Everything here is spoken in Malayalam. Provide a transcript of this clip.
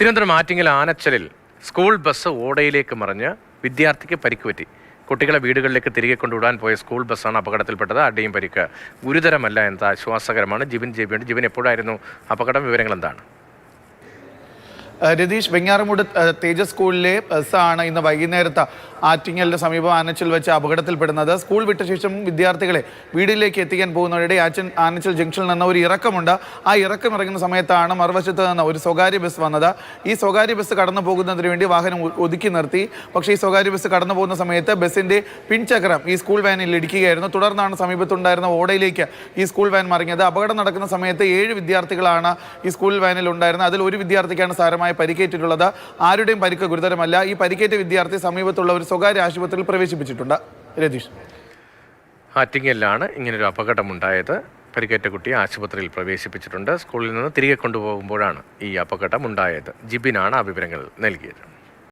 തിരുവനന്തപുരം ആറ്റിങ്ങൽ ആനച്ചലിൽ സ്കൂൾ ബസ് ഓടയിലേക്ക് മറിഞ്ഞ് വിദ്യാർത്ഥിക്ക് പരിക്ക് പറ്റി. കുട്ടികളെ വീടുകളിലേക്ക് തിരികെ കൊണ്ടുവിടാൻ പോയ സ്കൂൾ ബസ്സാണ് അപകടത്തിൽപ്പെട്ടത്. അടിയും പരിക്ക് ഗുരുതരമല്ല എന്നത് ആശ്വാസകരമാണ്. ജിബിൻ ജെബിയുണ്ട് ജിബിൻ എപ്പോഴായിരുന്നു? അപകടം വിവരങ്ങൾ എന്താണ്? രതീഷ് വെങ്ങാറമൂട് തേജസ് സ്കൂളിലെ ബസ്സാണ് ഇന്ന് വൈകുന്നേരത്ത് ആറ്റിങ്ങലിന് സമീപം ആനച്ചിൽ വെച്ച് അപകടത്തിൽപ്പെടുന്നത്. സ്കൂൾ വിട്ട ശേഷം വിദ്യാർത്ഥികളെ വീടിലേക്ക് എത്തിക്കാൻ പോകുന്നവരുടെ ആച്ചൻ ആനച്ചിൽ ജംഗ്ഷനിൽ നിന്ന് ഒരു ഇറക്കമുണ്ട്. ആ ഇറക്കം ഇറങ്ങുന്ന സമയത്താണ് മറുവശത്ത് നിന്ന് ഒരു സ്വകാര്യ ബസ് വന്നത്. ഈ സ്വകാര്യ ബസ് കടന്നു പോകുന്നതിന് വേണ്ടി വാഹനം ഒതുക്കി നിർത്തി. പക്ഷേ ഈ സ്വകാര്യ ബസ് കടന്നു പോകുന്ന സമയത്ത് ബസ്സിന്റെ പിൻചക്രം ഈ സ്കൂൾ വാനിൽ ഇടിക്കുകയായിരുന്നു. തുടർന്നാണ് സമീപത്തുണ്ടായിരുന്ന ഓടയിലേക്ക് ഈ സ്കൂൾ വാൻ മറിഞ്ഞത്. അപകടം നടക്കുന്ന സമയത്ത് ഏഴ് വിദ്യാർത്ഥികളാണ് ഈ സ്കൂൾ വാനിൽ ഉണ്ടായിരുന്നത്. അതിൽ ഒരു വിദ്യാർത്ഥിക്കാണ് സാരമായി പരിക്കേറ്റിട്ടുള്ളത്. ആരുടെയും പരിക്ക് ഗുരുതരമല്ല. ഈ പരിക്കേറ്റ വിദ്യാർത്ഥി സമീപത്തുള്ള ഒരു സ്വകാര്യ ആശുപത്രിയിൽ പ്രവേശിപ്പിച്ചിട്ടുണ്ട്. രതീഷ്. ആറ്റിങ്ങലിലാണ് ഇങ്ങനൊരു അപകടമുണ്ടായത്. പരിക്കേറ്റ കുട്ടിയെ ആശുപത്രിയിൽ പ്രവേശിപ്പിച്ചിട്ടുണ്ട്. സ്കൂളിൽ നിന്ന് തിരികെ കൊണ്ടുപോകുമ്പോഴാണ് ഈ അപകടം ഉണ്ടായത് ജിബിനാണ് ആ വിവരങ്ങൾ നൽകിയത്.